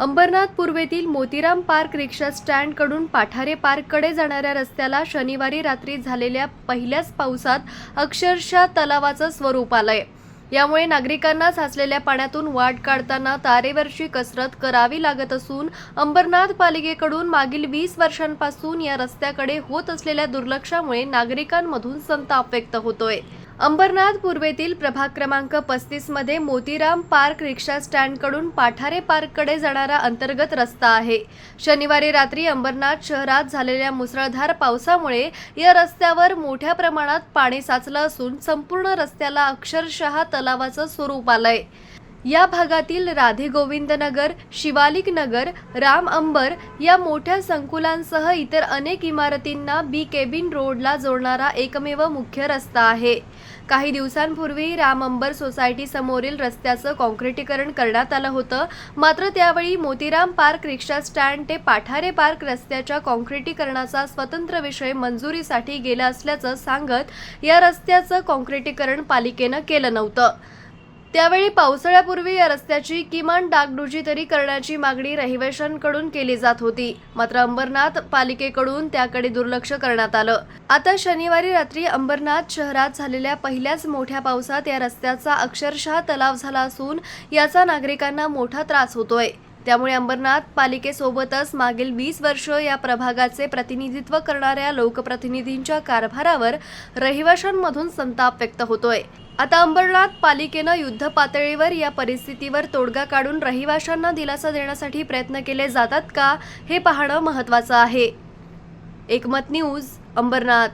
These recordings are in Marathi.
अंबरनाथ पूर्वेतील मोतीराम पार्क रिक्षा स्टँडकडून पाठारे पार्ककडे जाणाऱ्या रस्त्याला शनिवारी रात्री झालेल्या पहिल्याच पावसात अक्षरशः तलावाचं स्वरूप आलंय. यामुळे नागरिकांना साचलेल्या पाण्यातून वाट काढताना तारेवरची कसरत करावी लागत असून अंबरनाथ पालिकेकडून मागील वीस वर्षांपासून या रस्त्याकडे होत असलेल्या दुर्लक्षामुळे नागरिकांमधून संताप व्यक्त होतोय. अंबरनाथ पूर्वेतील प्रभाग क्रमांक पस्तीसमध्ये मोतीराम पार्क रिक्षा स्टँडकडून पाठारे पार्ककडे जाणारा अंतर्गत रस्ता आहे. शनिवारी रात्री अंबरनाथ शहरात झालेल्या मुसळधार पावसामुळे या रस्त्यावर मोठ्या प्रमाणात पाणी साचलं असून संपूर्ण रस्त्याला अक्षरशः तलावाचं स्वरूप आलंय. या भागातील राधे गोविंद नगर शिवालिक नगर राम अंबर या मोठ्या संकुलांसह इतर अनेक इमारतींना बी केबिन रोडला जोडणारा एकमेव मुख्य रस्ता आहे. काही दिवसांपूर्वी राम अंबर सोसायटी समोरील रस्त्याचं कॉन्क्रिटीकरण करण्यात आलं होतं. मात्र त्यावेळी मोतीराम पार्क रिक्षा स्टँड ते पाठारे पार्क रस्त्याच्या कॉन्क्रिटीकरणाचा स्वतंत्र विषय मंजुरीसाठी गेला असल्याचं सांगत या रस्त्याचं कॉन्क्रिटीकरण पालिकेनं केलं नव्हतं. त्यावेळी पावसाळ्यापूर्वी या रस्त्याची किमान डागडुजी तरी करण्याची मागणी रहिवाशांकडून केली जात होती. मात्र अंबरनाथ पालिकेकडून त्याकडे दुर्लक्ष करण्यात आलं. आता शनिवारी रात्री अंबरनाथ शहरात झालेल्या पहिल्याच मोठ्या पावसात या रस्त्याचा अक्षरशः तलाव झाला असून याचा नागरिकांना मोठा त्रास होतोय. त्यामुळे अंबरनाथ पालिकेसोबतच मागील वीस वर्ष या प्रभागाचे प्रतिनिधित्व करणाऱ्या लोकप्रतिनिधींच्या कारभारावर रहिवाशांमधून संताप व्यक्त होतोय. आता अंबरनाथ पालिकेनं युद्ध पातळीवर या परिस्थितीवर तोडगा काढून रहिवाशांना दिलासा देण्यासाठी प्रयत्न केले जातात का हे पाहणं महत्त्वाचं आहे. एकमत न्यूज अंबरनाथ.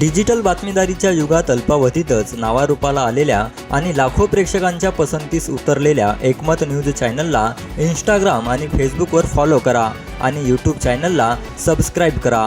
डिजिटल बातमीदारीच्या युगात अल्पावधीतच नावारूपाला आलेल्या आणि लाखो प्रेक्षकांच्या पसंतीस उतरलेल्या एकमत न्यूज चॅनलला इंस्टाग्राम आणि फेसबुकवर फॉलो करा आणि यूट्यूब चॅनलला सबस्क्राईब करा.